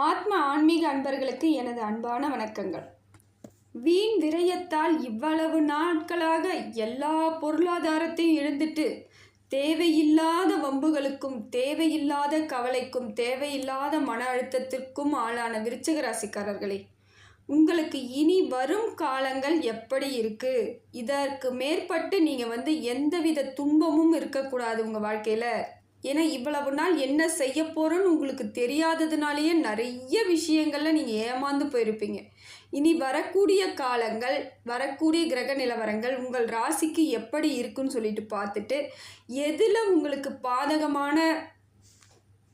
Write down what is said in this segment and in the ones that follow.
ஆத்ம ஆன்மீக அன்பர்களுக்கு எனது அன்பான வணக்கங்கள். வீண் விரயத்தால் இவ்வளவு நாட்களாக எல்லா பொருளாதாரத்தையும் இழந்துட்டு தேவையில்லாத வம்புகளுக்கும் தேவையில்லாத கவலைக்கும் தேவையில்லாத மன அழுத்தத்திற்கும் ஆளான விருச்சக ராசிக்காரர்களே உங்களுக்கு இனி வரும் காலங்கள் எப்படி இருக்குது இதற்கு மேற்பட்டு நீங்கள் வந்து எந்தவித துன்பமும் இருக்கக்கூடாது உங்கள் வாழ்க்கையில். ஏன்னா இவ்வளவு நாள் என்ன செய்ய போகிறோன்னு உங்களுக்கு தெரியாததுனாலேயே நிறைய விஷயங்களில் நீங்கள் ஏமாந்து போயிருப்பீங்க. இனி வரக்கூடிய காலங்கள் வரக்கூடிய கிரக நிலவரங்கள் உங்கள் ராசிக்கு எப்படி இருக்குன்னு சொல்லிட்டு பார்த்துட்டு எதில் உங்களுக்கு பாதகமான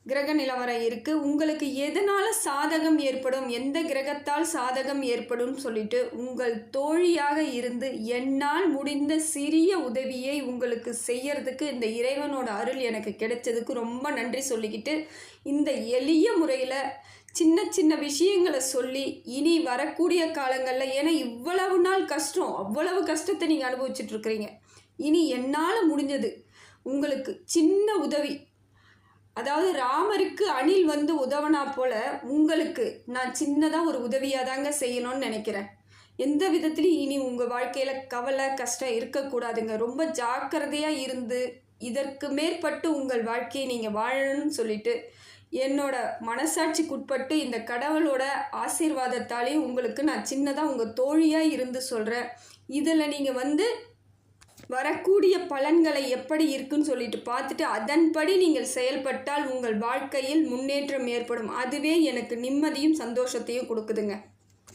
கிரக நிலவரம் இருக்குது உங்களுக்கு எதனால் சாதகம் ஏற்படும்? எந்த கிரகத்தால் சாதகம் ஏற்படும் சொல்லிட்டு உங்கள் தோழியாக இருந்து என்னால் முடிந்த சிறிய உதவியை உங்களுக்கு செய்யறதுக்கு இந்த இறைவனோட அருள் எனக்கு கிடைச்சதுக்கு ரொம்ப நன்றி சொல்லிக்கிட்டு இந்த எளிய முறையில் சின்ன சின்ன விஷயங்களை சொல்லி இனி வரக்கூடிய காலங்களில் ஏன்னா இவ்வளவு நாள் கஷ்டம் அவ்வளவு கஷ்டத்தை நீங்கள் அனுபவிச்சுட்ருக்குறீங்க இனி என்னால் முடிஞ்சது? உங்களுக்கு சின்ன உதவி அதாவது ராமருக்கு அணில் வந்து உதவனா போல உங்களுக்கு நான் சின்னதாக ஒரு உதவியாக தாங்க செய்யணும்னு நினைக்கிறேன். எந்த விதத்துலையும் இனி உங்கள் வாழ்க்கையில் கவலை கஷ்டம் இருக்கக்கூடாதுங்க. ரொம்ப ஜாக்கிரதையாக இருந்து இதற்கு மேற்பட்டு உங்கள் வாழ்க்கையை நீங்கள் வாழணும்னு சொல்லிட்டு என்னோட மனசாட்சிக்குட்பட்டு இந்த கடவுளோட ஆசீர்வாதத்தாலேயும் உங்களுக்கு நான் சின்னதாக உங்கள் தோழியாக இருந்து சொல்கிறேன் இதில் நீங்கள் வந்து வரக்கூடிய பலன்களை எப்படி இருக்குன்னு சொல்லிட்டு பார்த்துட்டு அதன்படி நீங்கள் செயல்பட்டால் உங்கள் வாழ்க்கையில் முன்னேற்றம் ஏற்படும். அதுவே எனக்கு நிம்மதியும் சந்தோஷத்தையும் கொடுக்குதுங்க.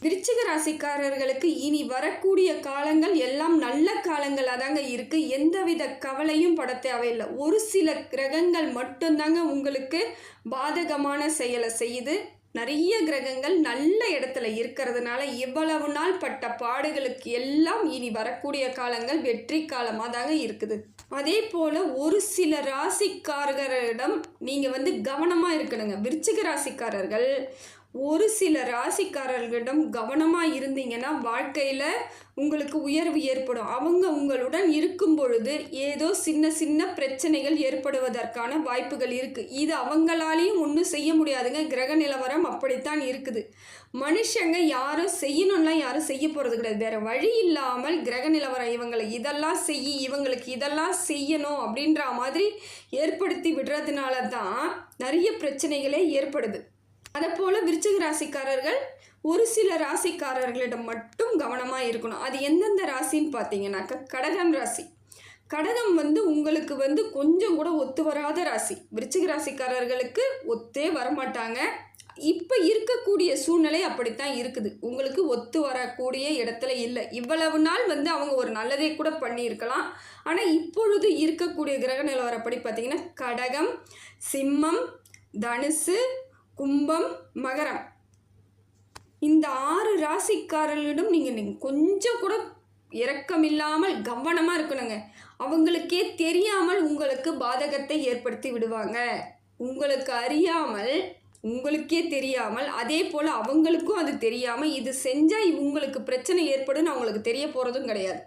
விருச்சிக ராசிக்காரர்களுக்கு இனி வரக்கூடிய காலங்கள் எல்லாம் நல்ல காலங்களாக தாங்க இருக்குது எந்தவித கவலையும் பட தேவையில்லை. ஒரு சில கிரகங்கள் மட்டும்தாங்க உங்களுக்கு பாதகமான செயலை செய்யுது. நிறைய கிரகங்கள் நல்ல இடத்துல இருக்கிறதுனால இவ்வளவு நாள் பட்ட பாடுகளுக்கு எல்லாம் இனி வரக்கூடிய காலங்கள் வெற்றி காலமாக தாங்க இருக்குது. அதே போல் ஒரு சில ராசிக்காரர்களிடம் நீங்கள் வந்து கவனமாக இருக்கணுங்க. விருச்சிக ராசிக்காரர்கள் ஒரு சில ராசிக்காரர்களிடம் கவனமாக இருந்தீங்கன்னா வாழ்க்கையில் உங்களுக்கு உயர்வு ஏற்படும். அவங்க உங்களுடன் இருக்கும் பொழுது ஏதோ சின்ன சின்ன பிரச்சனைகள் ஏற்படுவதற்கான வாய்ப்புகள் இருக்குது இது அவங்களாலேயும் ஒன்றும் செய்ய முடியாதுங்க. கிரக நிலவரம் அப்படித்தான் இருக்குது. மனுஷங்க யாரும் செய்யணும்லாம் யாரும் செய்ய போகிறது கிடையாது. வேறு வழி இல்லாமல் கிரக நிலவரம் இவங்களை இதெல்லாம் செய்ய இவங்களுக்கு இதெல்லாம் செய்யணும் அப்படின்ற மாதிரி ஏற்படுத்தி விடுறதுனால தான் நிறைய பிரச்சனைகளே ஏற்படுது. அதைப்போல் விருச்சிக ராசிக்காரர்கள் ஒரு சில ராசிக்காரர்களிடம் மட்டும் கவனமாக இருக்கணும். அது எந்தெந்த ராசின்னு பார்த்தீங்கன்னாக்கா கடகம் ராசி. கடகம் வந்து உங்களுக்கு வந்து கொஞ்சம் கூட ஒத்து வராத ராசி. விருச்சிக ராசிக்காரர்களுக்கு ஒத்தே வரமாட்டாங்க. இப்போ இருக்கக்கூடிய சூழ்நிலை அப்படித்தான் இருக்குது. உங்களுக்கு ஒத்து வரக்கூடிய இடத்துல இல்லை. இவ்வளவு நாள் வந்து அவங்க ஒரு நல்லதே கூட பண்ணியிருக்கலாம். ஆனால் இப்பொழுது இருக்கக்கூடிய கிரக நிலவரப்படி பார்த்தீங்கன்னா கடகம் சிம்மம் தனுசு கும்பம் மகரம். இந்த ஆறு ராசிக்காரர்களிடம் நீங்கள் நீங்கள் கொஞ்சம் கூட இரக்கமில்லாமல் கவனமாக இருக்கணுங்க. அவங்களுக்கே தெரியாமல் உங்களுக்கு பாதகத்தை ஏற்படுத்தி விடுவாங்க. உங்களுக்கு அறியாமல் உங்களுக்கே தெரியாமல் அதே போல் அவங்களுக்கும் அது தெரியாமல் இது செஞ்சால் உங்களுக்கு பிரச்சனை ஏற்படும் அவங்களுக்கு தெரிய போகிறதும் கிடையாது.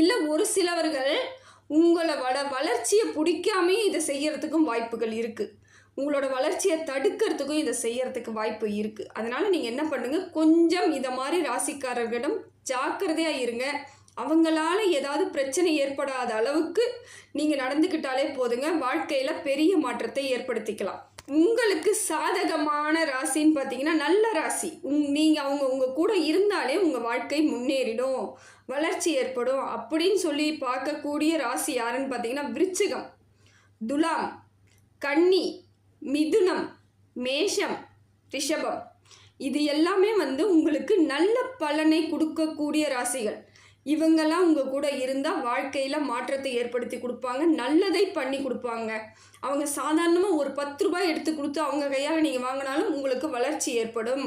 இல்லை ஒரு சிலவர்கள் உங்களை வள வளர்ச்சியை பிடிக்காமே இதை செய்யறதுக்கும் வாய்ப்புகள் இருக்குது உங்களோட வளர்ச்சியை தடுக்கிறதுக்கும் இதை செய்கிறதுக்கு வாய்ப்பு இருக்குது அதனால் நீங்கள் என்ன பண்ணுங்கள் கொஞ்சம் இதை மாதிரி ராசிக்காரர்களிடம் ஜாக்கிரதையாக இருங்க. அவங்களால ஏதாவது பிரச்சனை ஏற்படாத அளவுக்கு நீங்கள் நடந்துக்கிட்டாலே போதுங்க. வாழ்க்கையில் பெரிய மாற்றத்தை ஏற்படுத்திக்கலாம். உங்களுக்கு சாதகமான ராசின்னு பார்த்தீங்கன்னா நல்ல ராசி. உங் நீங்கள் அவங்க உங்கள் கூட இருந்தாலே உங்கள் வாழ்க்கை முன்னேறிடும். வளர்ச்சி ஏற்படும். அப்படின்னு சொல்லி பார்க்கக்கூடிய ராசி யாருன்னு பார்த்தீங்கன்னா விருச்சிகம் துலாம் கன்னி மிதுனம் மேஷம் ரிஷபம். இது எல்லாமே வந்து உங்களுக்கு நல்ல பலனை கொடுக்கக்கூடிய ராசிகள். இவங்கெல்லாம் உங்கள் கூட இருந்தால் வாழ்க்கையில் மாற்றத்தை ஏற்படுத்தி கொடுப்பாங்க நல்லதை பண்ணி கொடுப்பாங்க. அவங்க சாதாரணமாக ஒரு பத்து ரூபாய் எடுத்து கொடுத்து அவங்க கையால் நீங்கள் வாங்கினாலும் உங்களுக்கு வளர்ச்சி ஏற்படும்.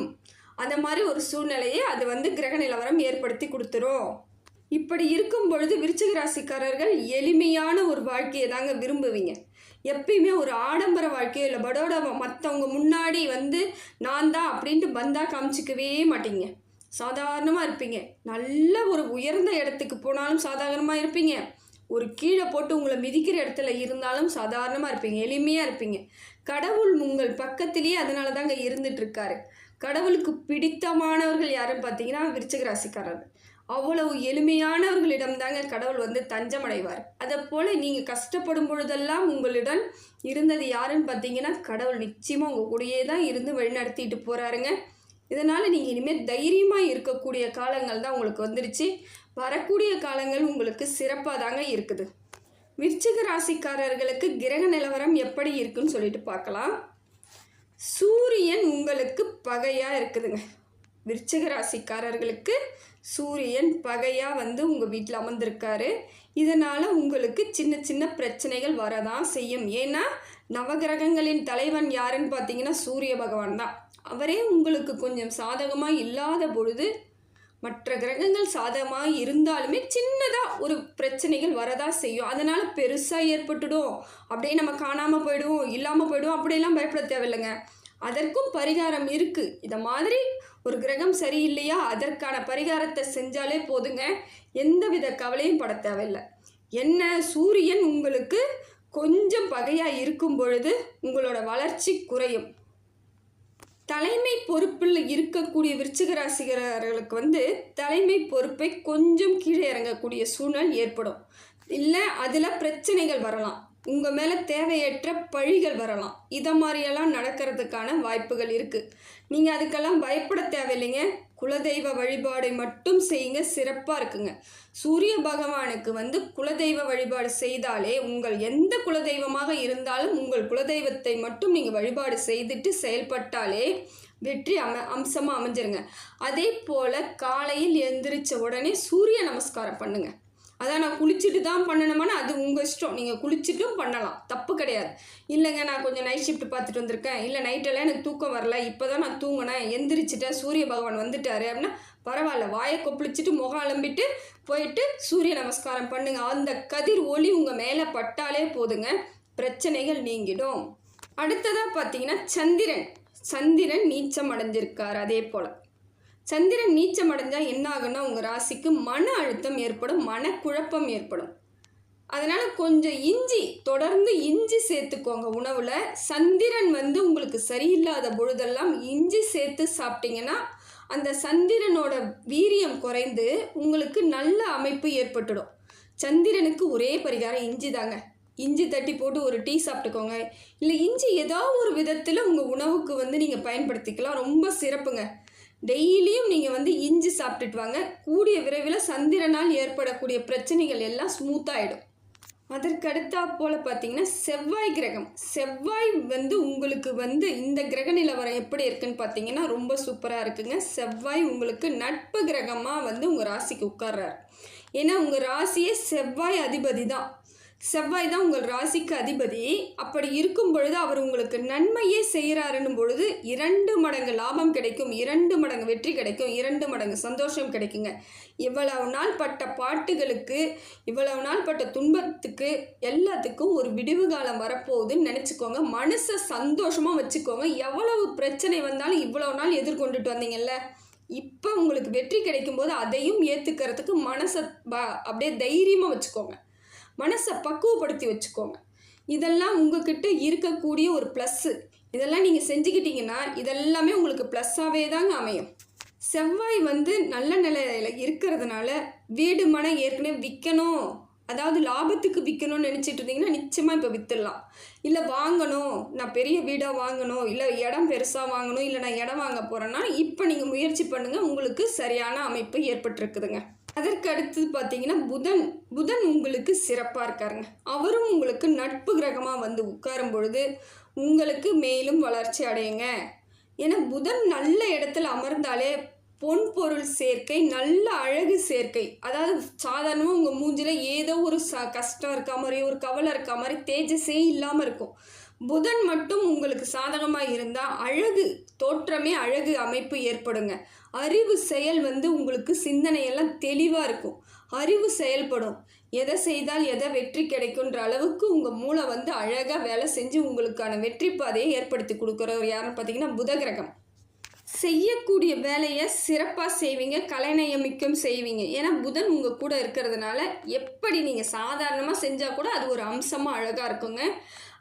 அந்த மாதிரி ஒரு சூழ்நிலையை அது வந்து கிரக நிலவரம் ஏற்படுத்தி கொடுத்துரும். இப்படி இருக்கும் பொழுது விருச்சிக ராசிக்காரர்கள் எளிமையான ஒரு வாழ்க்கையை தாங்க விரும்புவீங்க. எப்பயுமே ஒரு ஆடம்பர வாழ்க்கையோ இல்லை படோட மற்றவங்க முன்னாடி வந்து நான் தான் அப்படின்ட்டு பந்தா காமிச்சிக்கவே மாட்டீங்க. சாதாரணமாக இருப்பீங்க. நல்ல ஒரு உயர்ந்த இடத்துக்கு போனாலும் சாதாரணமாக இருப்பீங்க. ஒரு கீழே போட்டு உங்களை மிதிக்கிற இடத்துல இருந்தாலும் சாதாரணமாக இருப்பீங்க. எளிமையாக இருப்பீங்க. கடவுள் உங்கள் பக்கத்திலேயே அதனால தாங்க இருந்துட்டு இருக்காரு. கடவுளுக்கு பிடித்தமானவர்கள் யாருன்னு பார்த்தீங்கன்னா விருச்சிக ராசிக்காரர்கள். அவ்வளவு எளிமையானவர்களிடம் தாங்க கடவுள் வந்து தஞ்சமடைவார். அதை போல் நீங்கள் கஷ்டப்படும் பொழுதெல்லாம் உங்களிடம் இருந்தது யாருன்னு பார்த்தீங்கன்னா கடவுள் நிச்சயமாக உங்கள் கூடயே தான் இருந்து வழிநடத்திட்டு போகிறாருங்க இதனால் நீங்கள் இனிமேல் தைரியமாக இருக்கக்கூடிய காலங்கள் தான் உங்களுக்கு வந்துடுச்சு வரக்கூடிய காலங்கள் உங்களுக்கு சிறப்பாக தாங்க இருக்குது. விருச்சிக ராசிக்காரர்களுக்கு கிரக நிலவரம் எப்படி இருக்குன்னு சொல்லிட்டு பார்க்கலாம். சூரியன் உங்களுக்கு பகையாக இருக்குதுங்க. விருச்சிக ராசிக்காரர்களுக்கு சூரியன் பகையாக வந்து உங்கள் வீட்டில் அமர்ந்திருக்காரு. இதனால் உங்களுக்கு சின்ன சின்ன பிரச்சனைகள் வரதான் செய்யும். ஏன்னா நவகிரகங்களின் தலைவன் யாருன்னு பார்த்தீங்கன்னா சூரிய பகவான் தான். அவரே உங்களுக்கு கொஞ்சம் சாதகமாக இல்லாத பொழுது மற்ற கிரகங்கள் சாதகமாக இருந்தாலுமே சின்னதாக ஒரு பிரச்சனைகள் வரதா செய்யும். அதனால் பெருசாக ஏற்பட்டுடும். அப்படியே நம்ம காணாமல் போயிடுவோம் இல்லாமல் போயிடுவோம் அப்படியெல்லாம் பயப்பட தேவையில்லைங்க. அதற்கும் பரிகாரம் இருக்குது இதை மாதிரி ஒரு கிரகம் சரியில்லையா? அதற்கான பரிகாரத்தை செஞ்சாலே போதுங்க. எந்தவித கவலையும் பட தேவையில்லை. என்ன? சூரியன் உங்களுக்கு கொஞ்சம் பகையாக இருக்கும் பொழுது உங்களோட வளர்ச்சி குறையும். தலைமை பொறுப்பில் இருக்கக்கூடிய விருச்சிக ராசிகர்களுக்கு வந்து தலைமை பொறுப்பை கொஞ்சம் கீழே இறங்கக்கூடிய சூழல் ஏற்படும். இல்லை அதில் பிரச்சனைகள் வரலாம். உங்கள் மேலே தேவையற்ற பழிகள் வரலாம். இதை மாதிரியெல்லாம் நடக்கிறதுக்கான வாய்ப்புகள் இருக்குது நீங்கள் அதுக்கெல்லாம் பயப்பட தேவையில்லைங்க. குலதெய்வ வழிபாடை மட்டும் செய்யுங்க. சிறப்பாக இருக்குங்க. சூரிய பகவானுக்கு வந்து குலதெய்வ வழிபாடு செய்தாலே உங்கள் எந்த குலதெய்வமாக இருந்தாலும் உங்கள் குலதெய்வத்தை மட்டும் நீங்கள் வழிபாடு செய்துட்டு செயல்பட்டாலே வெற்றி அம அம்சமாக அமைஞ்சிருங்க. அதே போல் காலையில் எந்திரிச்ச உடனே சூரிய நமஸ்காரம் பண்ணுங்கள் அதான் நான் குளிச்சுட்டு தான் பண்ணணுமானா அது உங்கள் இஷ்டம். நீங்கள் குளிச்சுட்டும் பண்ணலாம். தப்பு கிடையாது. இல்லைங்க நான் கொஞ்சம் நைட் ஷிஃப்ட் பார்த்துட்டு வந்திருக்கேன். இல்லை நைட்டெல்லாம் எனக்கு தூக்கம் வரல. இப்போ தான் நான் தூங்கினேன். எந்திரிச்சிட்டேன். சூரிய பகவான் வந்துட்டாரு அப்படின்னா பரவாயில்ல. வாயை கொப்பளிச்சுட்டு முகம் அலம்பிட்டு போயிட்டு சூரிய நமஸ்காரம் பண்ணுங்கள் அந்த கதிர் ஒளி உங்கள் மேலே பட்டாலே போதுங்க. பிரச்சனைகள் நீங்கிடும். அடுத்ததாக பார்த்தீங்கன்னா சந்திரன். சந்திரன் நீச்சம் அடைஞ்சிருக்கார். அதே போல். சந்திரன் நீச்சம் அடைஞ்சால் என்ன ஆகும்னா உங்கள் ராசிக்கு மன அழுத்தம் ஏற்படும் மனக்குழப்பம் ஏற்படும். அதனால் கொஞ்சம் இஞ்சி தொடர்ந்து இஞ்சி சேர்த்துக்கோங்க உணவில். சந்திரன் வந்து உங்களுக்கு சரியில்லாத பொழுதெல்லாம் இஞ்சி சேர்த்து சாப்பிட்டீங்கன்னா அந்த சந்திரனோட வீரியம் குறைந்து உங்களுக்கு நல்ல அமைப்பு ஏற்பட்டுடும். சந்திரனுக்கு ஒரே பரிகாரம் இஞ்சி தாங்க. இஞ்சி தட்டி போட்டு ஒரு டீ சாப்பிட்டுக்கோங்க. இல்லை இஞ்சி ஏதோ ஒரு விதத்தில் உங்கள் உணவுக்கு வந்து நீங்கள் பயன்படுத்திக்கலாம். ரொம்ப சிறப்புங்க. டெய்லியும் நீங்கள் வந்து இஞ்சி சாப்பிட்டுட்டு வாங்க. கூடிய விரைவில் சந்திரனால் ஏற்படக்கூடிய பிரச்சனைகள் எல்லாம் ஸ்மூத்தாகிடும் அதற்கடுத்தா போல் பார்த்தீங்கன்னா செவ்வாய் கிரகம். செவ்வாய் வந்து உங்களுக்கு வந்து இந்த கிரக நிலவரம் எப்படி இருக்குன்னு பார்த்தீங்கன்னா ரொம்ப சூப்பராக இருக்குங்க. செவ்வாய் உங்களுக்கு நட்பு கிரகமாக வந்து உங்கள் ராசிக்கு உட்கார்றாரு. ஏன்னா உங்கள் ராசியே செவ்வாய் அதிபதி தான். செவ்வாய் தான் உங்கள் ராசிக்கு அதிபதி. அப்படி இருக்கும் பொழுது அவர் உங்களுக்கு நன்மையே செய்கிறாருன்னும் பொழுது இரண்டு மடங்கு லாபம் கிடைக்கும் இரண்டு மடங்கு வெற்றி கிடைக்கும் இரண்டு மடங்கு சந்தோஷம் கிடைக்குங்க. இவ்வளவு நாள் பட்ட பாட்டுகளுக்கு இவ்வளவு நாள் பட்ட துன்பத்துக்கு எல்லாத்துக்கும் ஒரு விடிவு காலம் வரப்போகுதுன்னு நினச்சிக்கோங்க. மனசை சந்தோஷமாக வச்சுக்கோங்க. எவ்வளவு பிரச்சனை வந்தாலும் இவ்வளவு நாள் எதிர்கொண்டுட்டு வந்தீங்கல்ல. இப்போ உங்களுக்கு வெற்றி கிடைக்கும்போது அதையும் ஏற்றுக்கிறதுக்கு மனசை அப்படியே தைரியமாக வச்சுக்கோங்க. மனசை பக்குவப்படுத்தி வச்சுக்கோங்க. இதெல்லாம் உங்ககிட்ட இருக்கக்கூடிய ஒரு ப்ளஸ்ஸு இதெல்லாம் நீங்கள் செஞ்சுக்கிட்டீங்கன்னா இதெல்லாமே உங்களுக்கு ப்ளஸ்ஸாகவே தாங்க அமையும். செவ்வாய் வந்து நல்ல நிலையில் இருக்கிறதுனால வீடு மனை ஏற்கனவே விற்கணும் அதாவது லாபத்துக்கு விற்கணும்னு நினச்சிட்டு இருந்தீங்கன்னா நிச்சயமாக இப்போ விற்றுடலாம் இல்லை வாங்கணும் நான் பெரிய வீடாக வாங்கணும் இல்லை இடம் பெருசாக வாங்கணும் இல்லை நான் இடம் வாங்க போகிறேன்னா இப்போ நீங்கள் முயற்சி பண்ணுங்கள் உங்களுக்கு சரியான அமைப்பு ஏற்பட்டிருக்குதுங்க. அதற்கு அடுத்தது பார்த்தீங்கன்னா புதன் புதன் உங்களுக்கு சிறப்பாக இருக்காருங்க. அவரும் உங்களுக்கு நட்பு கிரகமாக வந்து உட்காரும் பொழுது உங்களுக்கு மேலும் வளர்ச்சி அடையுங்க. ஏன்னா புதன் நல்ல இடத்துல அமர்ந்தாலே பொன் பொருள் சேர்க்கை நல்ல அழகு சேர்க்கை. அதாவது சாதாரணமாக உங்கள் மூஞ்சில் ஏதோ ஒரு ச கஷ்டம் இருக்க மாதிரி ஒரு கவலை இருக்க மாதிரி தேஜஸே இல்லாமல் இருக்கும். புதன் மட்டும் உங்களுக்கு சாதகமாக இருந்தால் அழகு தோற்றமே அழகு அமைப்பு ஏற்படுங்க. அறிவு செயல் வந்து உங்களுக்கு சிந்தனையெல்லாம் தெளிவாக இருக்கும். அறிவு செயல்படும். எதை செய்தால் எதை வெற்றி கிடைக்குன்ற அளவுக்கு உங்கள் மூளை வந்து அழகாக வேலை செஞ்சு உங்களுக்கான வெற்றி பாதையை ஏற்படுத்தி கொடுக்குறவர் யாருன்னு பார்த்தீங்கன்னா புதகிரகம். செய்யக்கூடிய வேலையை சிறப்பாக செய்வீங்க கலைநயமிக்கம் செய்வீங்க. ஏன்னா புதன் உங்கள் கூட இருக்கிறதுனால எப்படி நீங்கள் சாதாரணமாக செஞ்சால் கூட அது ஒரு அம்சமாக அழகாக இருக்குங்க.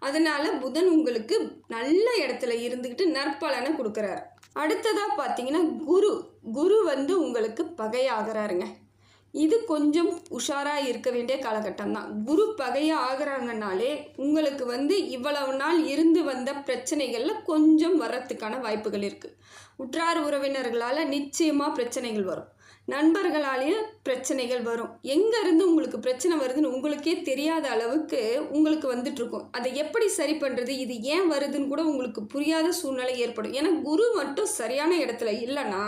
அதனால் புதன் உங்களுக்கு நல்ல இடத்துல இருந்துக்கிட்டு நற்பலனை கொடுக்குறாரு. அடுத்ததாக பார்த்தீங்கன்னா குரு. குரு வந்து உங்களுக்கு பகையாகிறாருங்க. இது கொஞ்சம் உஷாராக இருக்க வேண்டிய காலகட்டம் தான் குரு பகையாக ஆகிறாங்கனாலே உங்களுக்கு வந்து இவ்வளவு நாள் இருந்து வந்த பிரச்சனைகளில் கொஞ்சம் வர்றதுக்கான வாய்ப்புகள் இருக்குது உற்றார் உறவினர்களால் நிச்சயமாக பிரச்சனைகள் வரும். நண்பர்களாலேயும் பிரச்சனைகள் வரும். எங்கேருந்து உங்களுக்கு பிரச்சனை வருதுன்னு உங்களுக்கே தெரியாத அளவுக்கு உங்களுக்கு வந்துட்டுருக்கும் அதை எப்படி சரி பண்ணுறது இது ஏன் வருதுன்னு கூட உங்களுக்கு புரியாத சூழ்நிலை ஏற்படும். ஏன்னா குரு மட்டும் சரியான இடத்துல இல்லைன்னா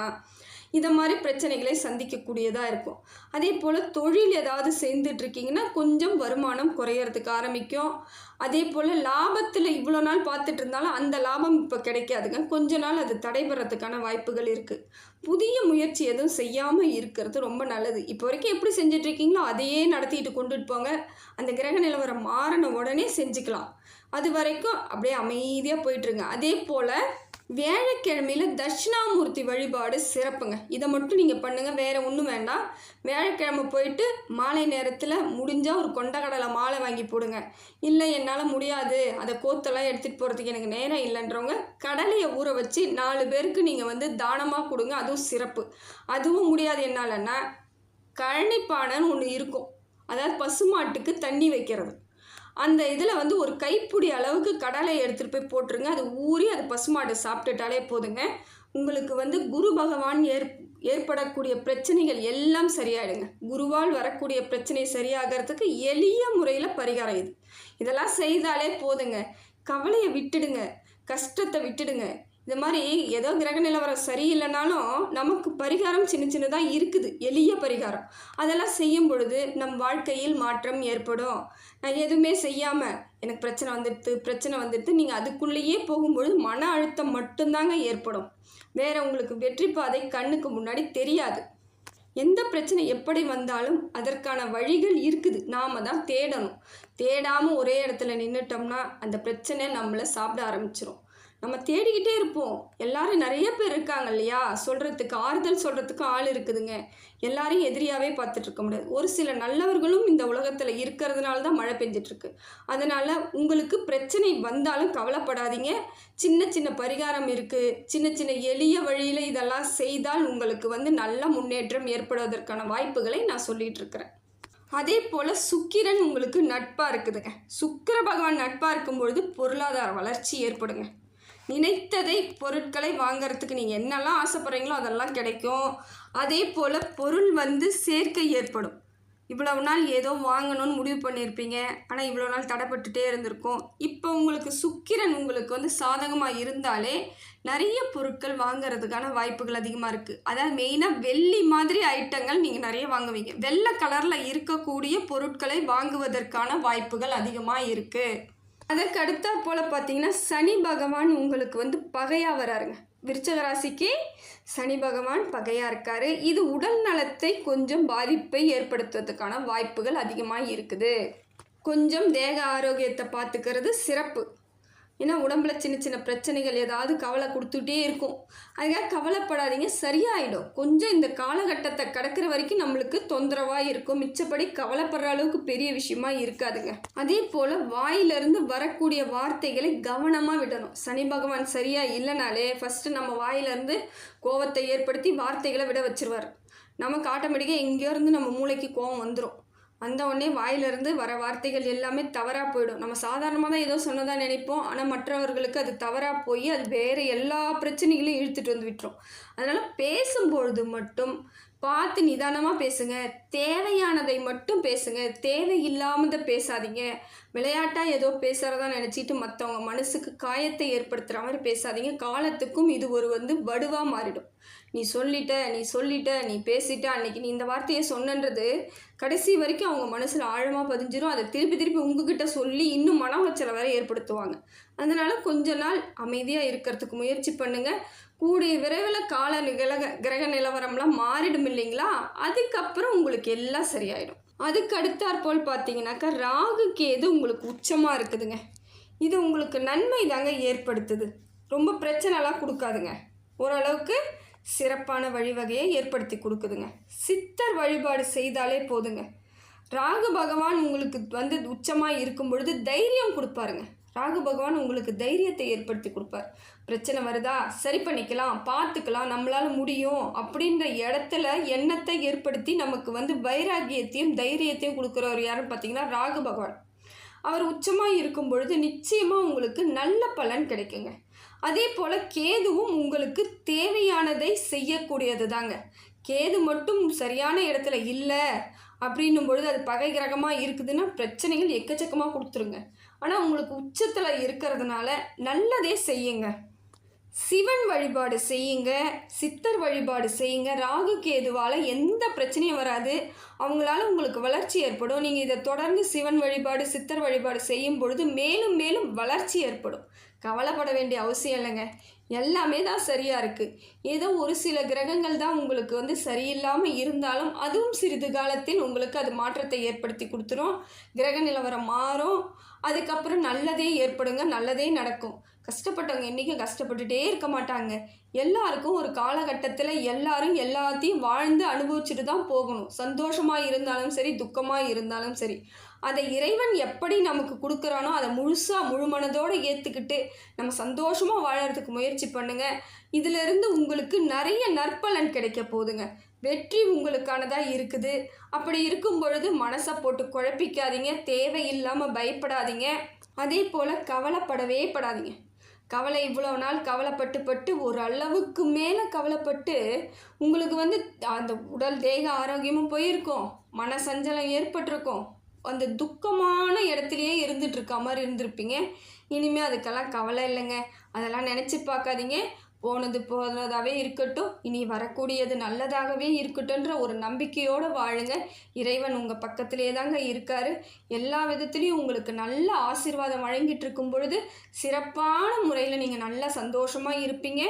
இந்த மாதிரி பிரச்சனைகளை சந்திக்கக்கூடியதாக இருக்கும். அதே போல் தொழில் ஏதாவது செய்துட்டு இருக்கீங்கன்னா கொஞ்சம் வருமானம் குறையறதுக்கு ஆரம்பிக்கும். அதே போல் லாபத்தில் இவ்வளோ நாள் பார்த்துட்டு இருந்தாலும் அந்த லாபம் இப்போ கிடைக்காதுங்க. கொஞ்ச நாள் அது தடைபெறத்துக்கான வாய்ப்புகள் இருக்குது புதிய முயற்சி எதுவும் செய்யாமல் இருக்கிறது ரொம்ப நல்லது. இப்போ வரைக்கும் எப்படி செஞ்சுட்டு இருக்கீங்களோ அதையே நடத்திட்டு கொண்டுட்டு போங்க. அந்த கிரக நிலவரம் மாறின உடனே செஞ்சுக்கலாம். அது வரைக்கும் அப்படியே அமைதியாக போயிட்டுருங்க அதே போல் வியாழக்கிழமையில் தட்சிணாமூர்த்தி வழிபாடு சிறப்புங்க. இதை மட்டும் நீங்கள் பண்ணுங்கள் வேறு ஒன்றும் வேண்டாம். வியாழக்கிழமை போயிட்டு மாலை நேரத்தில் முடிஞ்சால் ஒரு கொண்டக்கடலை மாலை வாங்கி போடுங்க. இல்லை என்ன என்னால் முடியாது. அதை கோத்தெல்லாம் எடுத்துகிட்டு போகிறதுக்கு எனக்கு நேரம் இல்லைன்றவங்க கடலையை ஊற வச்சு நாலு பேருக்கு நீங்கள் வந்து தானமாக கொடுங்க. அதுவும் சிறப்பு. அதுவும் முடியாது என்னாலன்னா கழனிப்பானைன்னு ஒன்று இருக்கும். அதாவது பசுமாட்டுக்கு தண்ணி வைக்கிறது. அந்த இதில் வந்து ஒரு கைப்பிடி அளவுக்கு கடலை எடுத்துகிட்டு போய் போட்டுருங்க. அது ஊறி அது பசுமாடு சாப்பிட்டுட்டாலே போதுங்க. உங்களுக்கு வந்து குரு பகவான் ஏற் ஏற்படக்கூடிய பிரச்சனைகள் எல்லாம் சரியாயிடுங்க. குருவால் வரக்கூடிய பிரச்சனை சரியாகிறதுக்கு எளிய முறையில் பரிகாரம் இது. இதெல்லாம் செய்தாலே போதுங்க. கவலையை விட்டுடுங்க. கஷ்டத்தை விட்டுடுங்க. இந்த மாதிரி ஏதோ கிரக நிலவரம் சரியில்லைனாலும் நமக்கு பரிகாரம் சின்ன சின்னதாக இருக்குது எளிய பரிகாரம். அதெல்லாம் செய்யும் பொழுது நம் வாழ்க்கையில் மாற்றம் ஏற்படும். நான் எதுவுமே செய்யாமல் எனக்கு பிரச்சனை வந்துடுது பிரச்சனை வந்துடுது நீங்கள் அதுக்குள்ளேயே போகும்பொழுது மன அழுத்தம் மட்டும்தாங்க ஏற்படும். வேற உங்களுக்கு வெற்றி பாதை கண்ணுக்கு முன்னாடி தெரியாது. எந்த பிரச்சனை எப்படி வந்தாலும் அதற்கான வழிகள் இருக்குது. நாம தான் தேடணும். தேடாமல் ஒரே இடத்துல நின்றுட்டோம்னா அந்த பிரச்சனை நம்மளை சாப்பிட ஆரம்பிச்சிரும். நம்ம தேடிக்கிட்டே இருப்போம். எல்லாரும் நிறைய பேர் இருக்காங்க இல்லையா? சொல்கிறதுக்கு ஆறுதல் சொல்கிறதுக்கு ஆள் இருக்குதுங்க. எல்லாரையும் எதிரியாகவே பார்த்துட்டு இருக்க முடியாது. ஒரு சில நல்லவர்களும் இந்த உலகத்தில் இருக்கிறதுனால தான் மழை பெஞ்சிட்ருக்கு. அதனால் உங்களுக்கு பிரச்சனை வந்தாலும் கவலைப்படாதீங்க. சின்ன சின்ன பரிகாரம் இருக்குது சின்ன சின்ன எளிய வழியில் இதெல்லாம் செய்தால் உங்களுக்கு வந்து நல்ல முன்னேற்றம் ஏற்படுவதற்கான வாய்ப்புகளை நான் சொல்லிகிட்டு இருக்கிறேன். அதே போல் சுக்கிரன் உங்களுக்கு நட்பாக இருக்குதுங்க. சுக்கிர பகவான் நட்பாக இருக்கும்பொழுது பொருளாதார வளர்ச்சி ஏற்படுங்க. நினைத்ததை பொருட்களை வாங்கிறதுக்கு நீங்கள் என்னெல்லாம் ஆசைப்பட்றீங்களோ அதெல்லாம் கிடைக்கும். அதே போல் பொருள் வந்து சேர்க்கை ஏற்படும். இவ்வளவு நாள் ஏதோ வாங்கணும்னு முடிவு பண்ணியிருப்பீங்க. ஆனால் இவ்வளோ நாள் தடைப்பட்டுட்டே இருந்திருக்கும். இப்போ உங்களுக்கு சுக்கிரன் உங்களுக்கு வந்து சாதகமாக இருந்தாலே நிறைய பொருட்கள் வாங்கிறதுக்கான வாய்ப்புகள் அதிகமாக இருக்குது அதாவது மெயினாக வெள்ளி மாதிரி ஐட்டங்கள் நீங்கள் நிறைய வாங்குவீங்க. வெள்ளை கலரில் இருக்கக்கூடிய பொருட்களை வாங்குவதற்கான வாய்ப்புகள் அதிகமாக இருக்குது அதற்கு அடுத்தாற் போல் பார்த்தீங்கன்னா சனி பகவான் உங்களுக்கு வந்து பகையாக வராருங்க. விருச்சக ராசிக்கு சனி பகவான் பகையாக இருக்காரு. இது உடல் நலத்தை கொஞ்சம் பாதிப்பை ஏற்படுத்துவதற்கான வாய்ப்புகள் அதிகமாக இருக்குது. கொஞ்சம் தேக ஆரோக்கியத்தை பார்த்துக்கிறது சிறப்பு. ஏன்னா உடம்புல சின்ன சின்ன பிரச்சனைகள் ஏதாவது கவலை கொடுத்துட்டே இருக்கும். அதுக்காக கவலைப்படாதீங்க. சரியாயிடும். கொஞ்சம் இந்த காலகட்டத்தை கடக்கிற வரைக்கும் நம்மளுக்கு தொந்தரவாக இருக்கும். மிச்சப்படி கவலைப்படுற அளவுக்கு பெரிய விஷயமா இருக்காதுங்க. அதே போல் வாயிலிருந்து வரக்கூடிய வார்த்தைகளை கவனமாக விடணும். சனி பகவான் சரியா இல்லைனாலே ஃபஸ்ட்டு நம்ம வாயிலிருந்து கோவத்தை ஏற்படுத்தி வார்த்தைகளை விட வச்சிருவார். நமக்கு ஆட்டோமேட்டிக்காக எங்கேயோ இருந்து நம்ம மூளைக்கு கோவம் வந்துடும் வந்தவுடனே வாயிலிருந்து வர வார்த்தைகள் எல்லாமே தவறாக போயிடும். நம்ம சாதாரணமாக தான் ஏதோ சொன்னதாக நினைப்போம். ஆனால் மற்றவர்களுக்கு அது தவறாக போய் அது வேறு எல்லா பிரச்சனைகளையும் இழுத்துட்டு வந்து விட்டுரும். அதனால் பேசும்பொழுது மட்டும் பார்த்து நிதானமாக பேசுங்க. தேவையானதை மட்டும் பேசுங்க. தேவையில்லாமல் பேசாதீங்க. விளையாட்டாக ஏதோ பேசுகிறதா நினச்சிட்டு மற்றவங்க மனசுக்கு காயத்தை ஏற்படுத்துகிற மாதிரி பேசாதீங்க. காலத்துக்கும் இது ஒரு வந்து வடுவாக மாறிடும். நீ சொல்லிட்ட நீ சொல்லிட்ட நீ பேசிட்ட அன்னைக்கு நீ இந்த வார்த்தையை சொன்னன்றது கடைசி வரைக்கும் அவங்க மனசில் ஆழமாக பதிஞ்சிரும். அதை திருப்பி திருப்பி உங்ககிட்ட சொல்லி இன்னும் மன உளைச்சலை வேற ஏற்படுத்துவாங்க. அதனால் கொஞ்ச நாள் அமைதியாக இருக்கிறதுக்கு முயற்சி பண்ணுங்கள் கூடிய விரைவில் கால நிகழக கிரக நிலவரம்லாம் மாறிடும் இல்லைங்களா? அதுக்கப்புறம் உங்களுக்கு எல்லாம் சரியாயிடும். அதுக்கு அடுத்தாற்போல் பார்த்தீங்கன்னாக்கா ராகு கேது உங்களுக்கு உச்சமாக இருக்குதுங்க. இது உங்களுக்கு நன்மை தாங்க ஏற்படுத்துது. ரொம்ப பிரச்சனைலாம் கொடுக்காதுங்க. ஓரளவுக்கு சிறப்பான வழிவகையை ஏற்படுத்தி கொடுக்குதுங்க. சித்தர் வழிபாடு செய்தாலே போதுங்க. ராகு பகவான் உங்களுக்கு வந்து உச்சமாக இருக்கும் பொழுது தைரியம் கொடுப்பாருங்க. ராகு பகவான் உங்களுக்கு தைரியத்தை ஏற்படுத்தி கொடுப்பார். பிரச்சனை வருதா? சரி பண்ணிக்கலாம் பார்த்துக்கலாம் நம்மளால் முடியும் அப்படின்ற இடத்துல எண்ணத்தை ஏற்படுத்தி நமக்கு வந்து வைராகியத்தையும் தைரியத்தையும் கொடுக்குறவர் யாருன்னு பார்த்தீங்கன்னா ராகு பகவான். அவர் உச்சமாக இருக்கும் பொழுது நிச்சயமாக உங்களுக்கு நல்ல பலன் கிடைக்குங்க. அதே போல் கேதுவும் உங்களுக்கு தேவையானதை செய்யக்கூடியது தாங்க கேது மட்டும் சரியான இடத்துல இல்லை அப்படின்னும் பொழுது அது பகை கிரகமாக இருக்குதுன்னா பிரச்சனைகள் எக்கச்சக்கமாக கொடுத்துருங்க. ஆனால் உங்களுக்கு உச்சத்தில் இருக்கிறதுனால நல்லதே செய்யுங்க. சிவன் வழிபாடு செய்யுங்க சித்தர் வழிபாடு செய்யுங்க ராகு கேதுவால் எந்த பிரச்சனையும் வராது. அவங்களால உங்களுக்கு வளர்ச்சி ஏற்படும். நீங்கள் இதை தொடர்ந்து சிவன் வழிபாடு சித்தர் வழிபாடு செய்யும் பொழுது மேலும் மேலும் வளர்ச்சி ஏற்படும். கவலைப்பட வேண்டிய அவசியம் இல்லைங்க. எல்லாமே தான் சரியாக இருக்குது ஏதோ ஒரு சில கிரகங்கள் தான் உங்களுக்கு வந்து சரியில்லாமல் இருந்தாலும் அதுவும் சிறிது காலத்தில் உங்களுக்கு அது மாற்றத்தை ஏற்படுத்தி கொடுத்துரும். கிரக நிலவரம் மாறும். அதுக்கப்புறம் நல்லதே ஏற்படுங்க. நல்லதே நடக்கும். கஷ்டப்பட்டவங்க என்றைக்கும் கஷ்டப்பட்டுட்டே இருக்க மாட்டாங்க. எல்லாருக்கும் ஒரு காலகட்டத்தில் எல்லாரும் எல்லாத்தையும் வாழ்ந்து அனுபவிச்சுட்டு தான் போகணும். சந்தோஷமாக இருந்தாலும் சரி துக்கமாக இருந்தாலும் சரி. அதை இறைவன் எப்படி நமக்கு கொடுக்குறானோ அதை முழுசாக முழு மனதோடு ஏற்றுக்கிட்டு நம்ம சந்தோஷமாக வாழறதுக்கு முயற்சி பண்ணுங்கள் இதிலிருந்து உங்களுக்கு நிறைய நற்பலன் கிடைக்க போகுதுங்க. வெற்றி உங்களுக்கானதாக இருக்குது. அப்படி இருக்கும் பொழுது மனசை போட்டு குழப்பிக்காதீங்க. தேவையில்லாமல் பயப்படாதீங்க. அதே போல் கவலைப்படவே படாதீங்க. கவலை இவ்வளோ நாள் கவலைப்பட்டு பட்டு ஒரு அளவுக்கு மேலே கவலைப்பட்டு உங்களுக்கு வந்து அந்த உடல் தேக ஆரோக்கியமும் போயிருக்கும். மன சஞ்சலம் ஏற்பட்டிருக்கும். அந்த துக்கமான இடத்துலையே இருந்துட்டு இருக்க மாதிரி இருந்திருப்பீங்க. இனிமேல் அதுக்கெல்லாம் கவலை இல்லைங்க. அதெல்லாம் நினச்சி பார்க்காதீங்க. போனது போனதாகவே இருக்கட்டும். இனி வரக்கூடியது நல்லதாகவே இருக்கட்டும்ன்ற ஒரு நம்பிக்கையோடு வாழுங்க. இறைவன் உங்கள் பக்கத்திலே தாங்க இருக்கார். எல்லா விதத்துலேயும் உங்களுக்கு நல்ல ஆசீர்வாதம் வழங்கிட்டு இருக்கும் பொழுது சிறப்பான முறையில் நீங்கள் நல்லா சந்தோஷமாக இருப்பீங்க.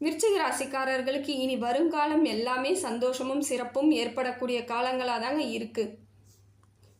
விருச்சிக ராசிக்காரர்களுக்கு இனி வருங்காலம் எல்லாமே சந்தோஷமும் சிறப்பும் ஏற்படக்கூடிய காலங்களாக தாங்க இருக்குது